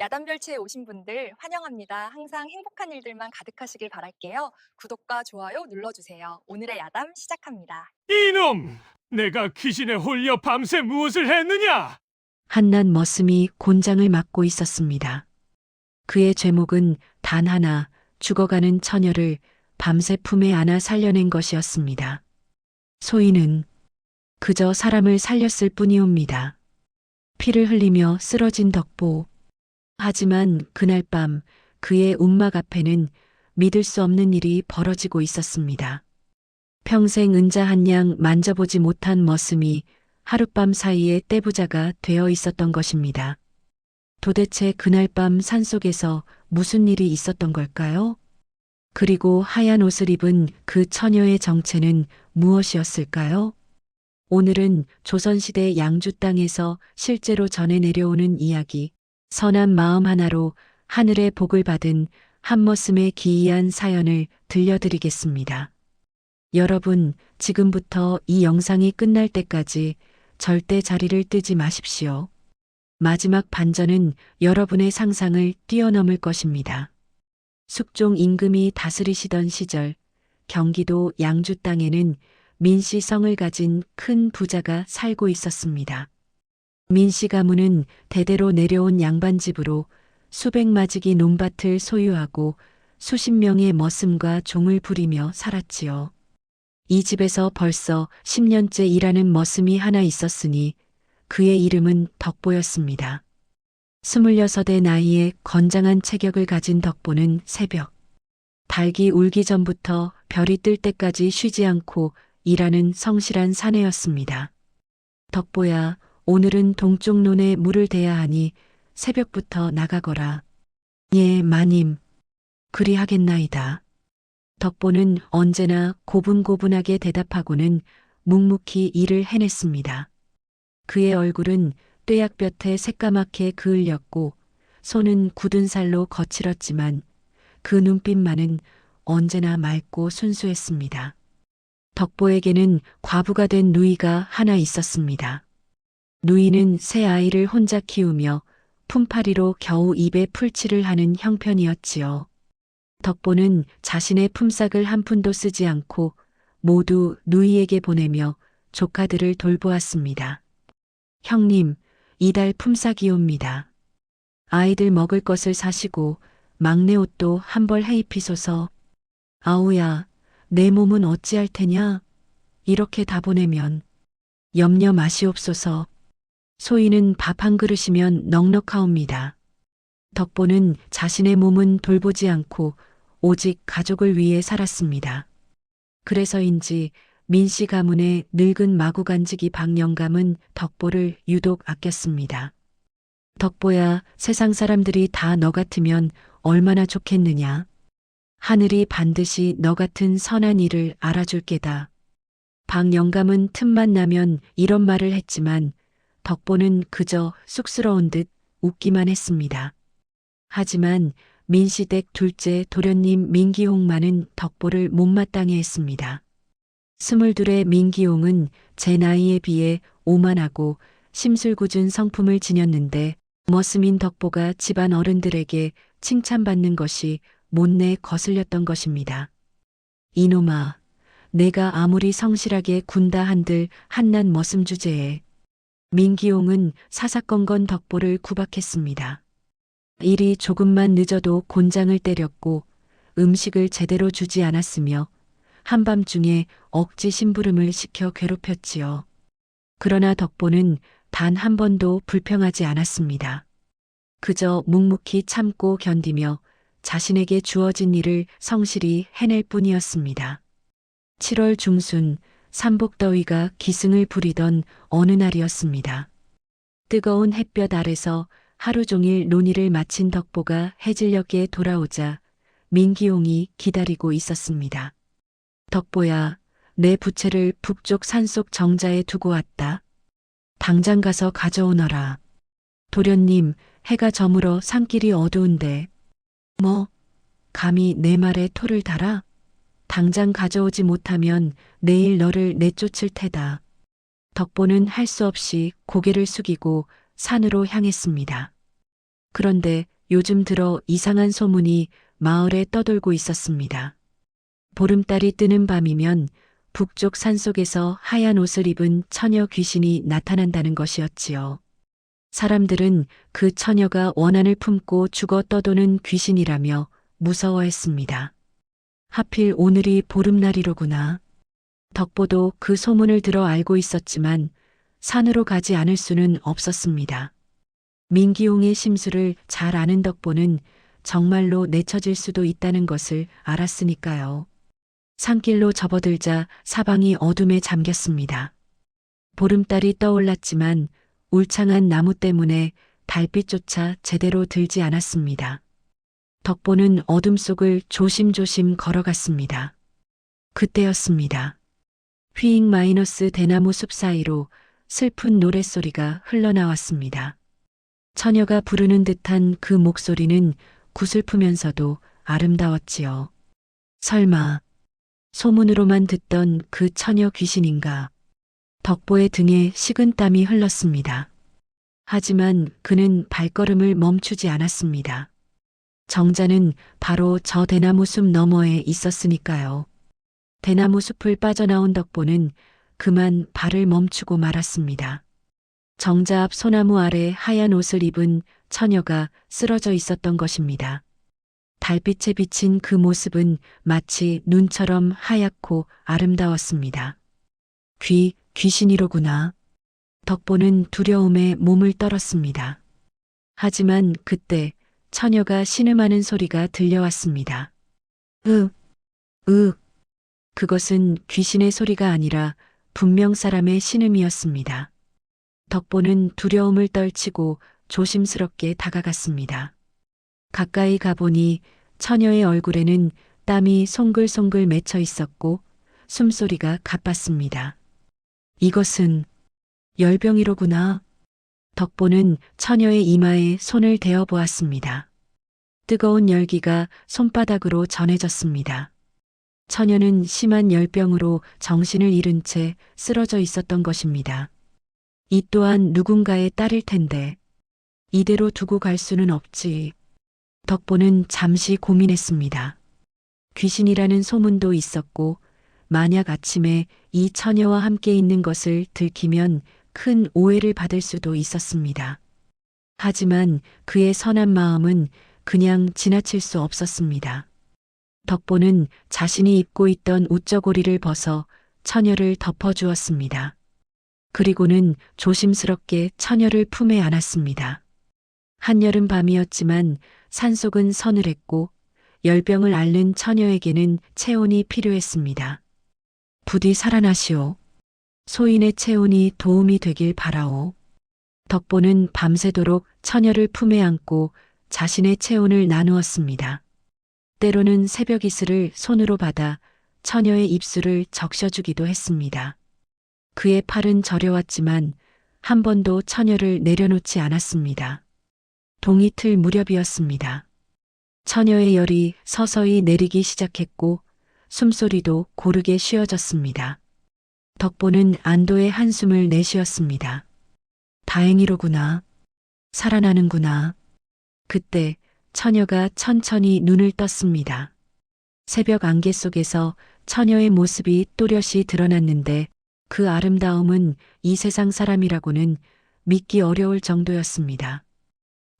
야단별치에 오신 분들 환영합니다. 항상 행복한 일들만 가득하시길 바랄게요. 구독과 좋아요 눌러주세요. 오늘의 야담 시작합니다. 이놈! 내가 귀신에 홀려 밤새 무엇을 했느냐? 한낱 머슴이 곤장을 맡고 있었습니다. 그의 죄목은 단 하나 죽어가는 처녀를 밤새 품에 안아 살려낸 것이었습니다. 소인은 그저 사람을 살렸을 뿐이옵니다. 피를 흘리며 쓰러진 덕보. 하지만 그날 밤 그의 움막 앞에는 믿을 수 없는 일이 벌어지고 있었습니다. 평생 은자 한 양 만져보지 못한 머슴이 하룻밤 사이에 떼부자가 되어 있었던 것입니다. 도대체 그날 밤 산속에서 무슨 일이 있었던 걸까요? 그리고 하얀 옷을 입은 그 처녀의 정체는 무엇이었을까요? 오늘은 조선시대 양주 땅에서 실제로 전해 내려오는 이야기, 선한 마음 하나로 하늘의 복을 받은 한머슴의 기이한 사연을 들려드리겠습니다. 여러분, 지금부터 이 영상이 끝날 때까지 절대 자리를 뜨지 마십시오. 마지막 반전은 여러분의 상상을 뛰어넘을 것입니다. 숙종 임금이 다스리시던 시절, 경기도 양주 땅에는 민씨 성을 가진 큰 부자가 살고 있었습니다. 민씨 가문은 대대로 내려온 양반집으로 수백 마지기 논밭을 소유하고 수십 명의 머슴과 종을 부리며 살았지요. 이 집에서 벌써 10년째 일하는 머슴이 하나 있었으니 그의 이름은 덕보였습니다. 26의 나이에 건장한 체격을 가진 덕보는 새벽, 달기 울기 전부터 별이 뜰 때까지 쉬지 않고 일하는 성실한 사내였습니다. 덕보야, 오늘은 동쪽 논에 물을 대야 하니 새벽부터 나가거라. 예, 마님. 그리하겠나이다. 덕보는 언제나 고분고분하게 대답하고는 묵묵히 일을 해냈습니다. 그의 얼굴은 뙤약볕에 새까맣게 그을렸고 손은 굳은 살로 거칠었지만 그 눈빛만은 언제나 맑고 순수했습니다. 덕보에게는 과부가 된 누이가 하나 있었습니다. 누이는 새 아이를 혼자 키우며 품팔이로 겨우 입에 풀칠을 하는 형편이었지요. 덕보는 자신의 품삯을 한 푼도 쓰지 않고 모두 누이에게 보내며 조카들을 돌보았습니다. 형님, 이달 품삯이옵니다. 아이들 먹을 것을 사시고 막내 옷도 한 벌 해 입히소서. 아우야, 내 몸은 어찌할 테냐? 이렇게 다 보내면 염려 마시옵소서. 소인은 밥 한 그릇이면 넉넉하옵니다. 덕보는 자신의 몸은 돌보지 않고 오직 가족을 위해 살았습니다. 그래서인지 민씨 가문의 늙은 마구간지기 박영감은 덕보를 유독 아꼈습니다. 덕보야, 세상 사람들이 다 너 같으면 얼마나 좋겠느냐. 하늘이 반드시 너 같은 선한 일을 알아줄 게다. 박영감은 틈만 나면 이런 말을 했지만 덕보는 그저 쑥스러운 듯 웃기만 했습니다. 하지만 민시댁 둘째 도련님 민기홍만은 덕보를 못마땅해 했습니다. 스물둘의 민기홍은 제 나이에 비해 오만하고 심술궂은 성품을 지녔는데 머스민 덕보가 집안 어른들에게 칭찬받는 것이 못내 거슬렸던 것입니다. 이놈아, 내가 아무리 성실하게 군다 한들 한낱 머슴 주제에 민기용은 사사건건 덕보를 구박했습니다. 일이 조금만 늦어도 곤장을 때렸고 음식을 제대로 주지 않았으며 한밤중에 억지 심부름을 시켜 괴롭혔지요. 그러나 덕보는 단 한 번도 불평하지 않았습니다. 그저 묵묵히 참고 견디며 자신에게 주어진 일을 성실히 해낼 뿐이었습니다. 7월 중순 삼복더위가 기승을 부리던 어느 날이었습니다. 뜨거운 햇볕 아래서 하루 종일 논의를 마친 덕보가 해질녘에 돌아오자 민기용이 기다리고 있었습니다. 덕보야, 내 부채를 북쪽 산속 정자에 두고 왔다. 당장 가서 가져오너라. 도련님, 해가 저물어 산길이 어두운데. 뭐, 감히 내 말에 토를 달아? 당장 가져오지 못하면 내일 너를 내쫓을 테다. 덕보는 할 수 없이 고개를 숙이고 산으로 향했습니다. 그런데 요즘 들어 이상한 소문이 마을에 떠돌고 있었습니다. 보름달이 뜨는 밤이면 북쪽 산속에서 하얀 옷을 입은 처녀 귀신이 나타난다는 것이었지요. 사람들은 그 처녀가 원한을 품고 죽어 떠도는 귀신이라며 무서워했습니다. 하필 오늘이 보름날이로구나. 덕보도 그 소문을 들어 알고 있었지만 산으로 가지 않을 수는 없었습니다. 민기용의 심수를 잘 아는 덕보는 정말로 내쳐질 수도 있다는 것을 알았으니까요. 산길로 접어들자 사방이 어둠에 잠겼습니다. 보름달이 떠올랐지만 울창한 나무 때문에 달빛조차 제대로 들지 않았습니다. 덕보는 어둠 속을 조심조심 걸어갔습니다. 그때였습니다. 휘잉 마이너스 대나무 숲 사이로 슬픈 노랫소리가 흘러나왔습니다. 처녀가 부르는 듯한 그 목소리는 구슬프면서도 아름다웠지요. 설마 소문으로만 듣던 그 처녀 귀신인가? 덕보의 등에 식은 땀이 흘렀습니다. 하지만 그는 발걸음을 멈추지 않았습니다. 정자는 바로 저 대나무 숲 너머에 있었으니까요. 대나무 숲을 빠져나온 덕보는 그만 발을 멈추고 말았습니다. 정자 앞 소나무 아래 하얀 옷을 입은 처녀가 쓰러져 있었던 것입니다. 달빛에 비친 그 모습은 마치 눈처럼 하얗고 아름다웠습니다. 귀, 귀신이로구나. 덕보는 두려움에 몸을 떨었습니다. 하지만 그때 처녀가 신음하는 소리가 들려왔습니다. 으, 으. 그것은 귀신의 소리가 아니라 분명 사람의 신음이었습니다. 덕보는 두려움을 떨치고 조심스럽게 다가갔습니다. 가까이 가보니 처녀의 얼굴에는 땀이 송글송글 맺혀 있었고 숨소리가 가빴습니다. 이것은 열병이로구나. 덕보는 처녀의 이마에 손을 대어 보았습니다. 뜨거운 열기가 손바닥으로 전해졌습니다. 처녀는 심한 열병으로 정신을 잃은 채 쓰러져 있었던 것입니다. 이 또한 누군가의 딸일 텐데 이대로 두고 갈 수는 없지. 덕보는 잠시 고민했습니다. 귀신이라는 소문도 있었고 만약 아침에 이 처녀와 함께 있는 것을 들키면 큰 오해를 받을 수도 있었습니다. 하지만 그의 선한 마음은 그냥 지나칠 수 없었습니다. 덕보는 자신이 입고 있던 웃저고리를 벗어 처녀를 덮어주었습니다. 그리고는 조심스럽게 처녀를 품에 안았습니다. 한여름 밤이었지만 산속은 서늘했고 열병을 앓는 처녀에게는 체온이 필요했습니다. 부디 살아나시오. 소인의 체온이 도움이 되길 바라오. 덕보는 밤새도록 처녀를 품에 안고 자신의 체온을 나누었습니다. 때로는 새벽 이슬을 손으로 받아 처녀의 입술을 적셔주기도 했습니다. 그의 팔은 저려왔지만 한 번도 처녀를 내려놓지 않았습니다. 동이 틀 무렵이었습니다. 처녀의 열이 서서히 내리기 시작했고 숨소리도 고르게 쉬어졌습니다. 덕보는 안도의 한숨을 내쉬었습니다. 다행이로구나. 살아나는구나. 그때 처녀가 천천히 눈을 떴습니다. 새벽 안개 속에서 처녀의 모습이 또렷이 드러났는데 그 아름다움은 이 세상 사람이라고는 믿기 어려울 정도였습니다.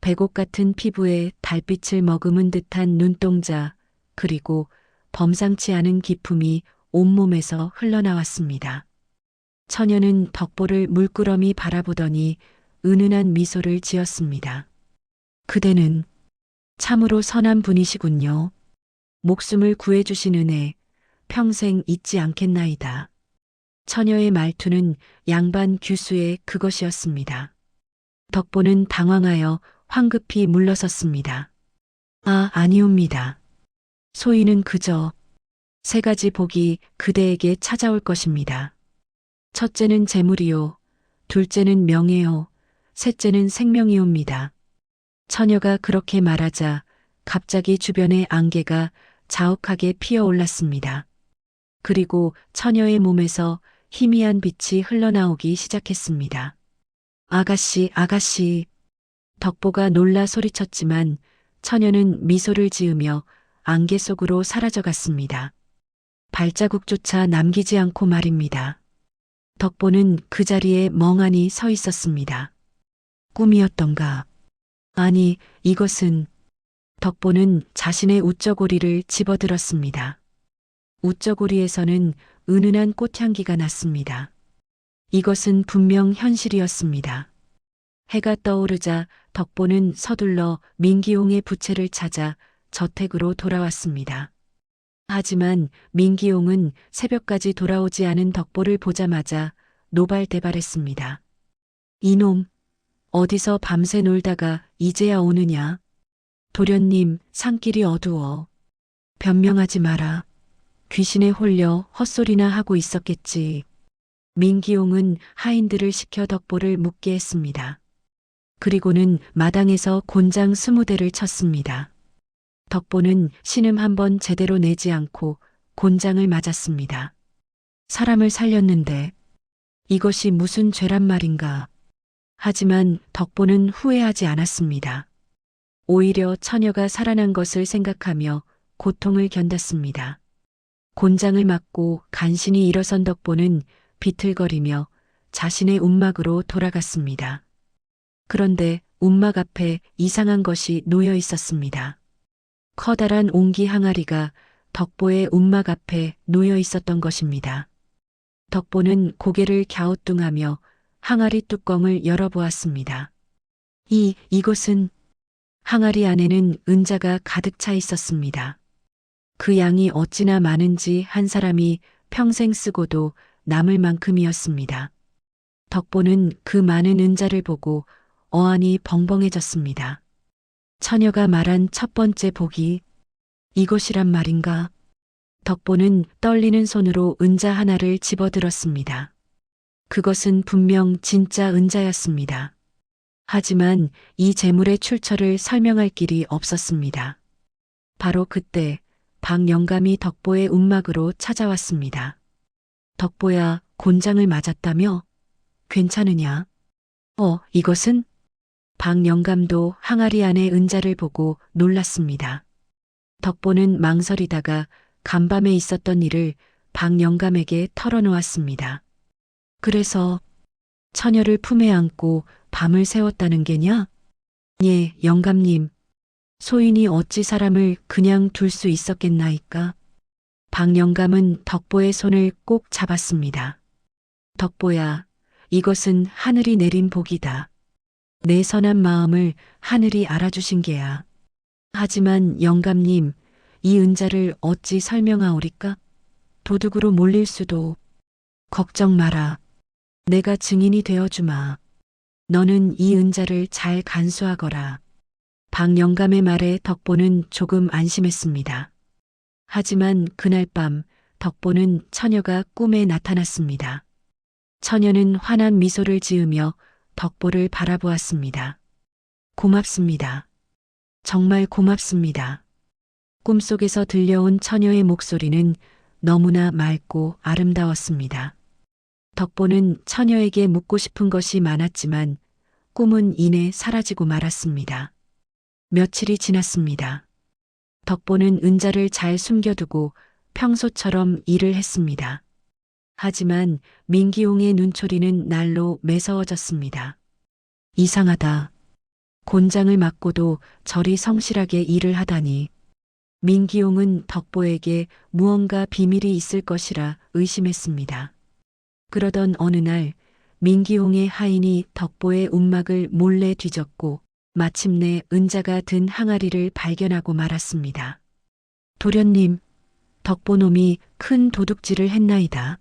백옥 같은 피부에 달빛을 머금은 듯한 눈동자, 그리고 범상치 않은 기품이 온몸에서 흘러나왔습니다. 처녀는 덕보를 물끄러미 바라보더니 은은한 미소를 지었습니다. 그대는 참으로 선한 분이시군요. 목숨을 구해주신 은혜 평생 잊지 않겠나이다. 처녀의 말투는 양반 규수의 그것이었습니다. 덕보는 당황하여 황급히 물러섰습니다. 아, 아니옵니다. 소인은 그저 세 가지 복이 그대에게 찾아올 것입니다. 첫째는 재물이요. 둘째는 명예요. 셋째는 생명이옵니다. 처녀가 그렇게 말하자 갑자기 주변의 안개가 자욱하게 피어올랐습니다. 그리고 처녀의 몸에서 희미한 빛이 흘러나오기 시작했습니다. 아가씨, 아가씨. 덕보가 놀라 소리쳤지만 처녀는 미소를 지으며 안개 속으로 사라져갔습니다. 발자국조차 남기지 않고 말입니다. 덕보는 그 자리에 멍하니 서 있었습니다. 꿈이었던가? 아니, 이것은 덕보는 자신의 우쩌고리를 집어들었습니다. 우쩌고리에서는 은은한 꽃향기가 났습니다. 이것은 분명 현실이었습니다. 해가 떠오르자 덕보는 서둘러 민기용의 부채를 찾아 저택으로 돌아왔습니다. 하지만 민기용은 새벽까지 돌아오지 않은 덕보를 보자마자 노발대발했습니다. 이놈, 어디서 밤새 놀다가 이제야 오느냐? 도련님, 산길이 어두워. 변명하지 마라. 귀신에 홀려 헛소리나 하고 있었겠지. 민기용은 하인들을 시켜 덕보를 묻게 했습니다. 그리고는 마당에서 곤장 스무 대를 쳤습니다. 덕보는 신음 한 번 제대로 내지 않고 곤장을 맞았습니다. 사람을 살렸는데 이것이 무슨 죄란 말인가. 하지만 덕보는 후회하지 않았습니다. 오히려 처녀가 살아난 것을 생각하며 고통을 견뎠습니다. 곤장을 맞고 간신히 일어선 덕보는 비틀거리며 자신의 움막으로 돌아갔습니다. 그런데 움막 앞에 이상한 것이 놓여 있었습니다. 커다란 옹기 항아리가 덕보의 움막 앞에 놓여 있었던 것입니다. 덕보는 고개를 갸우뚱하며 항아리 뚜껑을 열어보았습니다. 이, 이곳은 항아리 안에는 은자가 가득 차 있었습니다. 그 양이 어찌나 많은지 한 사람이 평생 쓰고도 남을 만큼이었습니다. 덕보는 그 많은 은자를 보고 어안이 벙벙해졌습니다. 처녀가 말한 첫 번째 복이 이것이란 말인가? 덕보는 떨리는 손으로 은자 하나를 집어들었습니다. 그것은 분명 진짜 은자였습니다. 하지만 이 재물의 출처를 설명할 길이 없었습니다. 바로 그때 박 영감이 덕보의 움막으로 찾아왔습니다. 덕보야, 곤장을 맞았다며? 괜찮으냐? 어, 이것은? 박 영감도 항아리 안의 은자를 보고 놀랐습니다. 덕보는 망설이다가 간밤에 있었던 일을 박 영감에게 털어놓았습니다. 그래서 처녀를 품에 안고 밤을 새웠다는 게냐? 예, 영감님. 소인이 어찌 사람을 그냥 둘 수 있었겠나이까? 박 영감은 덕보의 손을 꼭 잡았습니다. 덕보야, 이것은 하늘이 내린 복이다. 내 선한 마음을 하늘이 알아주신 게야. 하지만 영감님, 이 은자를 어찌 설명하오리까? 도둑으로 몰릴 수도. 걱정 마라. 내가 증인이 되어 주마. 너는 이 은자를 잘 간수하거라. 박 영감의 말에 덕보는 조금 안심했습니다. 하지만 그날 밤 덕보는 처녀가 꿈에 나타났습니다. 처녀는 환한 미소를 지으며 덕보를 바라보았습니다. 고맙습니다. 정말 고맙습니다. 꿈속에서 들려온 처녀의 목소리는 너무나 맑고 아름다웠습니다. 덕보는 처녀에게 묻고 싶은 것이 많았지만 꿈은 이내 사라지고 말았습니다. 며칠이 지났습니다. 덕보는 은자를 잘 숨겨두고 평소처럼 일을 했습니다. 하지만 민기용의 눈초리는 날로 매서워졌습니다. 이상하다. 곤장을 맞고도 저리 성실하게 일을 하다니. 민기용은 덕보에게 무언가 비밀이 있을 것이라 의심했습니다. 그러던 어느 날 민기용의 하인이 덕보의 움막을 몰래 뒤졌고 마침내 은자가 든 항아리를 발견하고 말았습니다. 도련님, 덕보놈이 큰 도둑질을 했나이다.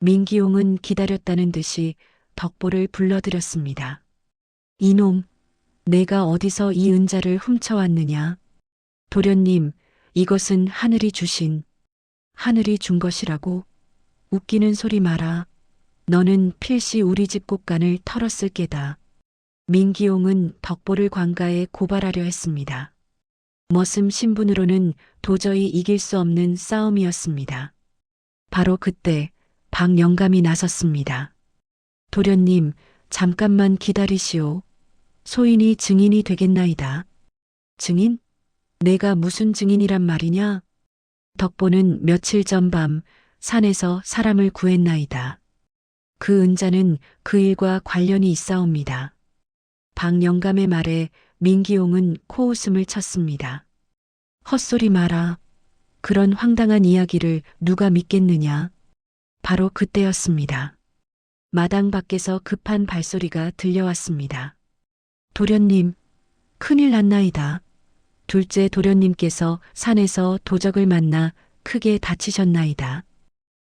민기용은 기다렸다는 듯이 덕보를 불러들였습니다. 이놈, 내가 어디서 이 은자를 훔쳐왔느냐? 도련님, 이것은 하늘이 주신, 하늘이 준 것이라고? 웃기는 소리 마라. 너는 필시 우리 집 곳간을 털었을 게다. 민기용은 덕보를 관가에 고발하려 했습니다. 머슴 신분으로는 도저히 이길 수 없는 싸움이었습니다. 바로 그때 박 영감이 나섰습니다. 도련님, 잠깐만 기다리시오. 소인이 증인이 되겠나이다. 증인? 내가 무슨 증인이란 말이냐? 덕보는 며칠 전 밤 산에서 사람을 구했나이다. 그 은자는 그 일과 관련이 있사옵니다. 박영감의 말에 민기용은 코웃음을 쳤습니다. 헛소리 마라. 그런 황당한 이야기를 누가 믿겠느냐? 바로 그때였습니다. 마당 밖에서 급한 발소리가 들려왔습니다. 도련님, 큰일 났나이다. 둘째 도련님께서 산에서 도적을 만나 크게 다치셨나이다.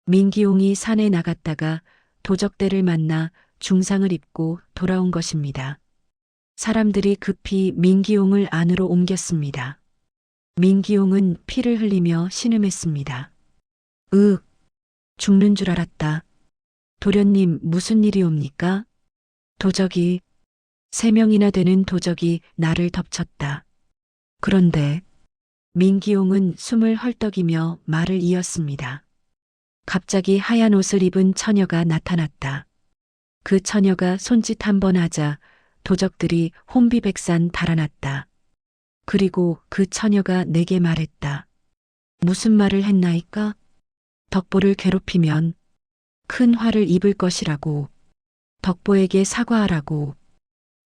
민기용이 산에 나갔다가 도적대를 만나 중상을 입고 돌아온 것입니다. 사람들이 급히 민기용을 안으로 옮겼습니다. 민기용은 피를 흘리며 신음했습니다. 으, 죽는 줄 알았다. 도련님 무슨 일이옵니까? 도적이, 세 명이나 되는 도적이 나를 덮쳤다. 그런데 민기용은 숨을 헐떡이며 말을 이었습니다. 갑자기 하얀 옷을 입은 처녀가 나타났다. 그 처녀가 손짓 한 번 하자 도적들이 혼비백산 달아났다. 그리고 그 처녀가 내게 말했다. 무슨 말을 했나이까? 덕보를 괴롭히면 큰 화를 입을 것이라고. 덕보에게 사과하라고.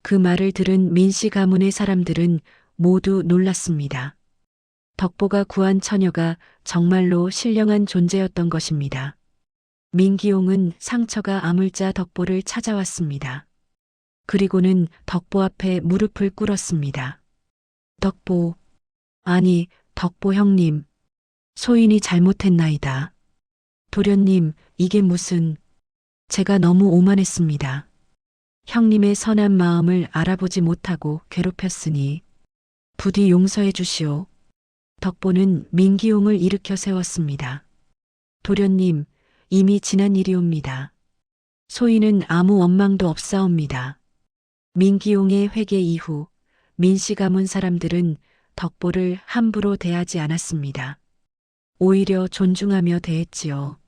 그 말을 들은 민씨 가문의 사람들은 모두 놀랐습니다. 덕보가 구한 처녀가 정말로 신령한 존재였던 것입니다. 민기용은 상처가 아물자 덕보를 찾아왔습니다. 그리고는 덕보 앞에 무릎을 꿇었습니다. 덕보, 아니, 덕보 형님, 소인이 잘못했나이다. 도련님, 이게 무슨, 제가 너무 오만했습니다. 형님의 선한 마음을 알아보지 못하고 괴롭혔으니, 부디 용서해 주시오. 덕보는 민기용을 일으켜 세웠습니다. 도련님, 이미 지난 일이옵니다. 소인은 아무 원망도 없사옵니다. 민기용의 회개 이후 민씨 가문 사람들은 덕보를 함부로 대하지 않았습니다. 오히려 존중하며 대했지요.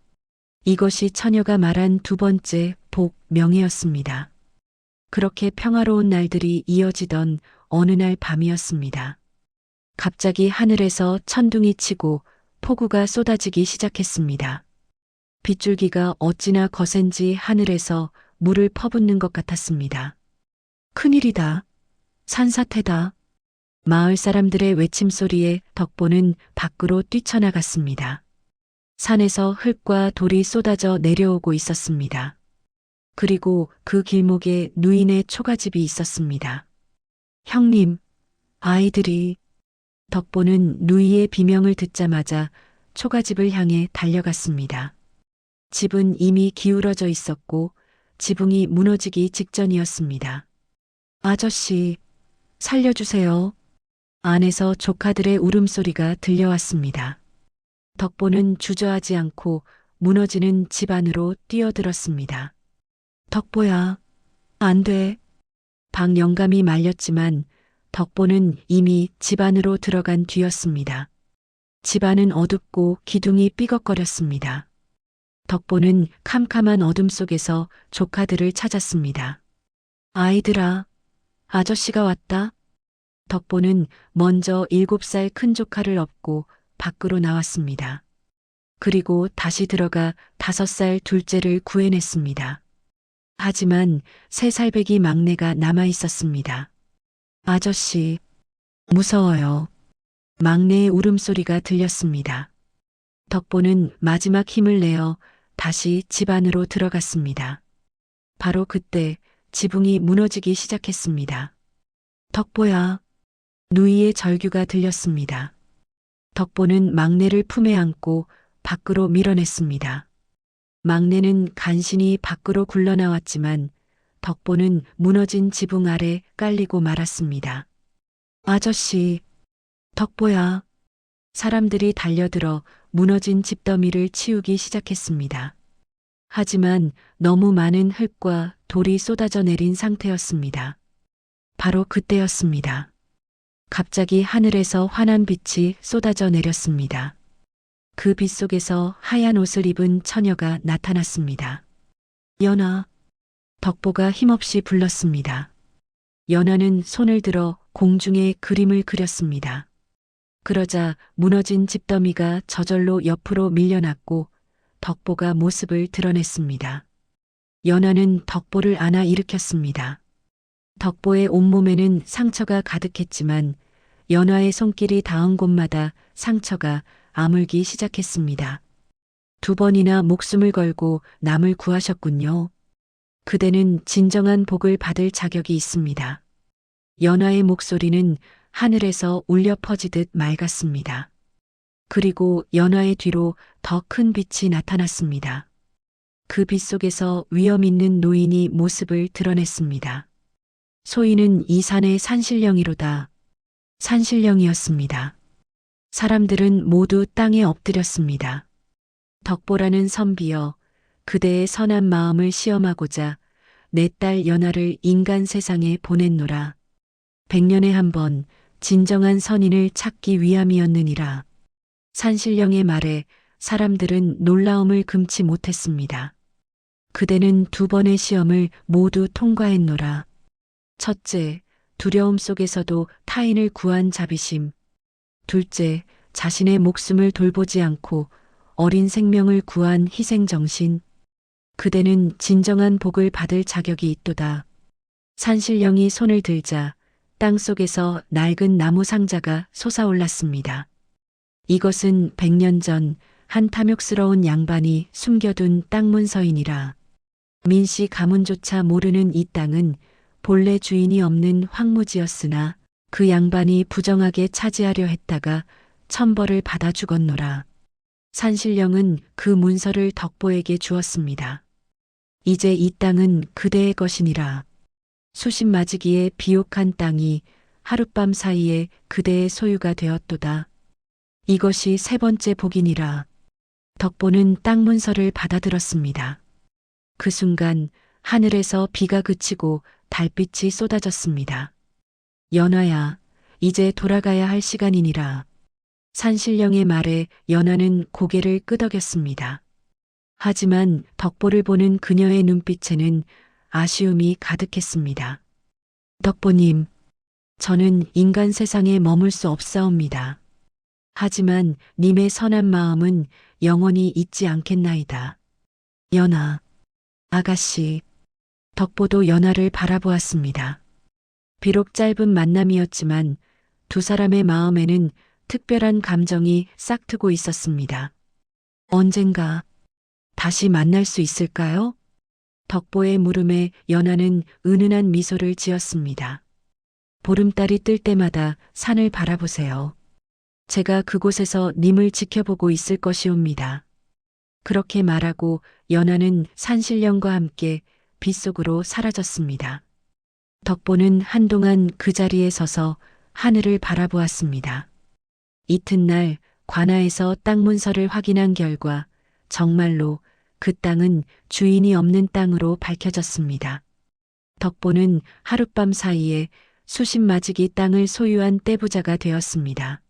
이것이 처녀가 말한 두 번째 복 명예였습니다. 그렇게 평화로운 날들이 이어지던 어느 날 밤이었습니다. 갑자기 하늘에서 천둥이 치고 폭우가 쏟아지기 시작했습니다. 빗줄기가 어찌나 거센지 하늘에서 물을 퍼붓는 것 같았습니다. 큰일이다. 산사태다. 마을 사람들의 외침 소리에 덕보는 밖으로 뛰쳐나갔습니다. 산에서 흙과 돌이 쏟아져 내려오고 있었습니다. 그리고 그 길목에 누인의 초가집이 있었습니다. 형님, 아이들이 덕보는 누이의 비명을 듣자마자 초가집을 향해 달려갔습니다. 집은 이미 기울어져 있었고 지붕이 무너지기 직전이었습니다. 아저씨, 살려주세요. 안에서 조카들의 울음소리가 들려왔습니다. 덕보는 주저하지 않고 무너지는 집 안으로 뛰어들었습니다. 덕보야, 안 돼. 방 영감이 말렸지만 덕보는 이미 집 안으로 들어간 뒤였습니다. 집안은 어둡고 기둥이 삐걱거렸습니다. 덕보는 캄캄한 어둠 속에서 조카들을 찾았습니다. 아이들아, 아저씨가 왔다. 덕보는 먼저 일곱 살 큰 조카를 업고 밖으로 나왔습니다. 그리고 다시 들어가 다섯 살 둘째를 구해냈습니다. 하지만 세 살배기 막내가 남아 있었습니다. 아저씨, 무서워요. 막내의 울음소리가 들렸습니다. 덕보는 마지막 힘을 내어 다시 집 안으로 들어갔습니다. 바로 그때 지붕이 무너지기 시작했습니다. 덕보야, 누이의 절규가 들렸습니다. 덕보는 막내를 품에 안고 밖으로 밀어냈습니다. 막내는 간신히 밖으로 굴러나왔지만 덕보는 무너진 지붕 아래 깔리고 말았습니다. 아저씨, 덕보야. 사람들이 달려들어 무너진 집더미를 치우기 시작했습니다. 하지만 너무 많은 흙과 돌이 쏟아져 내린 상태였습니다. 바로 그때였습니다. 갑자기 하늘에서 환한 빛이 쏟아져 내렸습니다. 그 빛 속에서 하얀 옷을 입은 처녀가 나타났습니다. 연아, 덕보가 힘없이 불렀습니다. 연하는 손을 들어 공중에 그림을 그렸습니다. 그러자 무너진 집더미가 저절로 옆으로 밀려났고 덕보가 모습을 드러냈습니다. 연하는 덕보를 안아 일으켰습니다. 덕보의 온몸에는 상처가 가득했지만 연하의 손길이 닿은 곳마다 상처가 아물기 시작했습니다. 두 번이나 목숨을 걸고 남을 구하셨군요. 그대는 진정한 복을 받을 자격이 있습니다. 연하의 목소리는 하늘에서 울려 퍼지듯 맑았습니다. 그리고 연하의 뒤로 더 큰 빛이 나타났습니다. 그 빛 속에서 위험 있는 노인이 모습을 드러냈습니다. 소인은 이 산의 산신령이로다. 산신령이었습니다. 사람들은 모두 땅에 엎드렸습니다. 덕보라는 선비여, 그대의 선한 마음을 시험하고자 내 딸 연하를 인간 세상에 보냈노라. 백년에 한 번 진정한 선인을 찾기 위함이었느니라. 산신령의 말에 사람들은 놀라움을 금치 못했습니다. 그대는 두 번의 시험을 모두 통과했노라. 첫째, 두려움 속에서도 타인을 구한 자비심. 둘째, 자신의 목숨을 돌보지 않고 어린 생명을 구한 희생정신. 그대는 진정한 복을 받을 자격이 있도다. 산신령이 손을 들자 땅 속에서 낡은 나무 상자가 솟아올랐습니다. 이것은 백년 전 한 탐욕스러운 양반이 숨겨둔 땅 문서이니라. 민씨 가문조차 모르는 이 땅은 본래 주인이 없는 황무지였으나 그 양반이 부정하게 차지하려 했다가 천벌을 받아 죽었노라. 산신령은 그 문서를 덕보에게 주었습니다. 이제 이 땅은 그대의 것이니라. 수십 맞이기의 비옥한 땅이 하룻밤 사이에 그대의 소유가 되었도다. 이것이 세 번째 복이니라. 덕보는 땅 문서를 받아들었습니다. 그 순간 하늘에서 비가 그치고 달빛이 쏟아졌습니다. 연화야, 이제 돌아가야 할 시간이니라. 산신령의 말에 연화는 고개를 끄덕였습니다. 하지만 덕보를 보는 그녀의 눈빛에는 아쉬움이 가득했습니다. 덕보님, 저는 인간 세상에 머물 수 없사옵니다. 하지만 님의 선한 마음은 영원히 잊지 않겠나이다. 연아, 아가씨, 덕보도 연아를 바라보았습니다. 비록 짧은 만남이었지만 두 사람의 마음에는 특별한 감정이 싹트고 있었습니다. 언젠가 다시 만날 수 있을까요? 덕보의 물음에 연하는 은은한 미소를 지었습니다. 보름달이 뜰 때마다 산을 바라보세요. 제가 그곳에서 님을 지켜보고 있을 것이옵니다. 그렇게 말하고 연하는 산신령과 함께 빗속으로 사라졌습니다. 덕보는 한동안 그 자리에 서서 하늘을 바라보았습니다. 이튿날 관아에서 땅 문서를 확인한 결과 정말로 그 땅은 주인이 없는 땅으로 밝혀졌습니다. 덕보는 하룻밤 사이에 수십 마지기 땅을 소유한 떼부자가 되었습니다.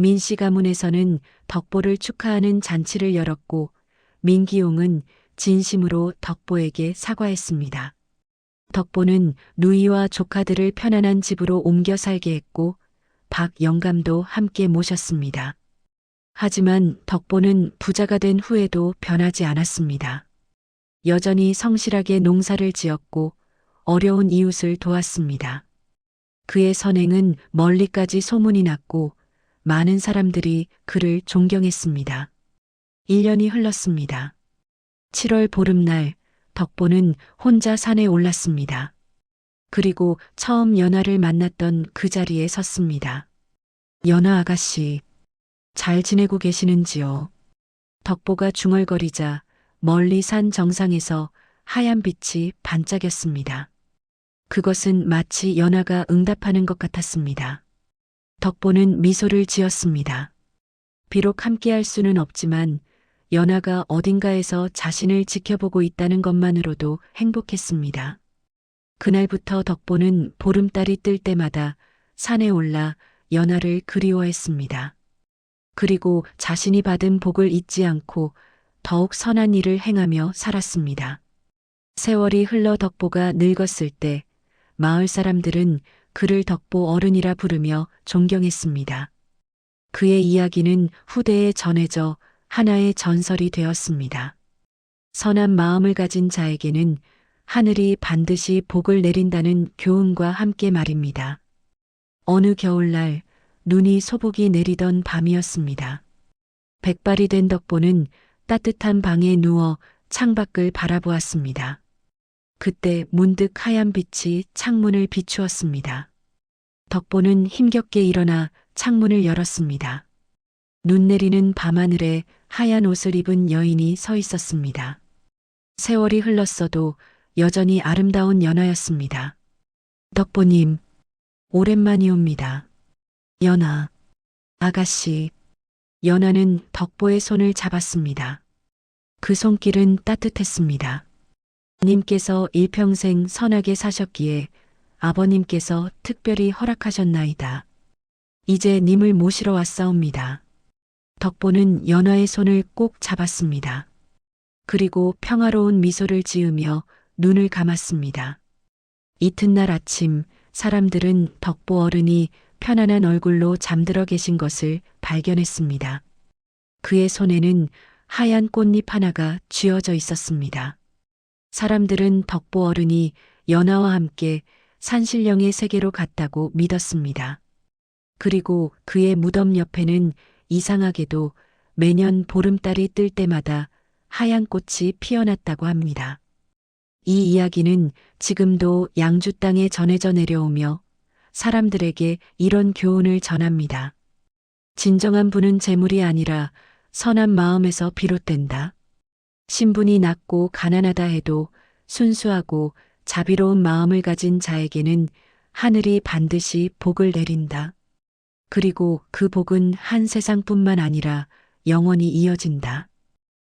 민씨 가문에서는 덕보를 축하하는 잔치를 열었고 민기용은 진심으로 덕보에게 사과했습니다. 덕보는 누이와 조카들을 편안한 집으로 옮겨 살게 했고 박 영감도 함께 모셨습니다. 하지만 덕보는 부자가 된 후에도 변하지 않았습니다. 여전히 성실하게 농사를 지었고 어려운 이웃을 도왔습니다. 그의 선행은 멀리까지 소문이 났고 많은 사람들이 그를 존경했습니다. 1년이 흘렀습니다. 7월 보름날 덕보는 혼자 산에 올랐습니다. 그리고 처음 연하를 만났던 그 자리에 섰습니다. 연하 아가씨, 잘 지내고 계시는지요? 덕보가 중얼거리자 멀리 산 정상에서 하얀 빛이 반짝였습니다. 그것은 마치 연하가 응답하는 것 같았습니다. 덕보는 미소를 지었습니다. 비록 함께할 수는 없지만 연하가 어딘가에서 자신을 지켜보고 있다는 것만으로도 행복했습니다. 그날부터 덕보는 보름달이 뜰 때마다 산에 올라 연하를 그리워했습니다. 그리고 자신이 받은 복을 잊지 않고 더욱 선한 일을 행하며 살았습니다. 세월이 흘러 덕보가 늙었을 때 마을 사람들은 그를 덕보 어른이라 부르며 존경했습니다. 그의 이야기는 후대에 전해져 하나의 전설이 되었습니다. 선한 마음을 가진 자에게는 하늘이 반드시 복을 내린다는 교훈과 함께 말입니다. 어느 겨울날 눈이 소복이 내리던 밤이었습니다. 백발이 된 덕보는 따뜻한 방에 누워 창밖을 바라보았습니다. 그때 문득 하얀 빛이 창문을 비추었습니다. 덕보는 힘겹게 일어나 창문을 열었습니다. 눈 내리는 밤하늘에 하얀 옷을 입은 여인이 서 있었습니다. 세월이 흘렀어도 여전히 아름다운 연하였습니다. 덕보님, 오랜만이옵니다. 연하, 아가씨, 연하는 덕보의 손을 잡았습니다. 그 손길은 따뜻했습니다. 님께서 일평생 선하게 사셨기에 아버님께서 특별히 허락하셨나이다. 이제 님을 모시러 왔사옵니다. 덕보는 연하의 손을 꼭 잡았습니다. 그리고 평화로운 미소를 지으며 눈을 감았습니다. 이튿날 아침 사람들은 덕보 어른이 편안한 얼굴로 잠들어 계신 것을 발견했습니다. 그의 손에는 하얀 꽃잎 하나가 쥐어져 있었습니다. 사람들은 덕보 어른이 연하와 함께 산신령의 세계로 갔다고 믿었습니다. 그리고 그의 무덤 옆에는 이상하게도 매년 보름달이 뜰 때마다 하얀 꽃이 피어났다고 합니다. 이 이야기는 지금도 양주 땅에 전해져 내려오며 사람들에게 이런 교훈을 전합니다. 진정한 부는 재물이 아니라 선한 마음에서 비롯된다. 신분이 낮고 가난하다 해도 순수하고 자비로운 마음을 가진 자에게는 하늘이 반드시 복을 내린다. 그리고 그 복은 한 세상뿐만 아니라 영원히 이어진다.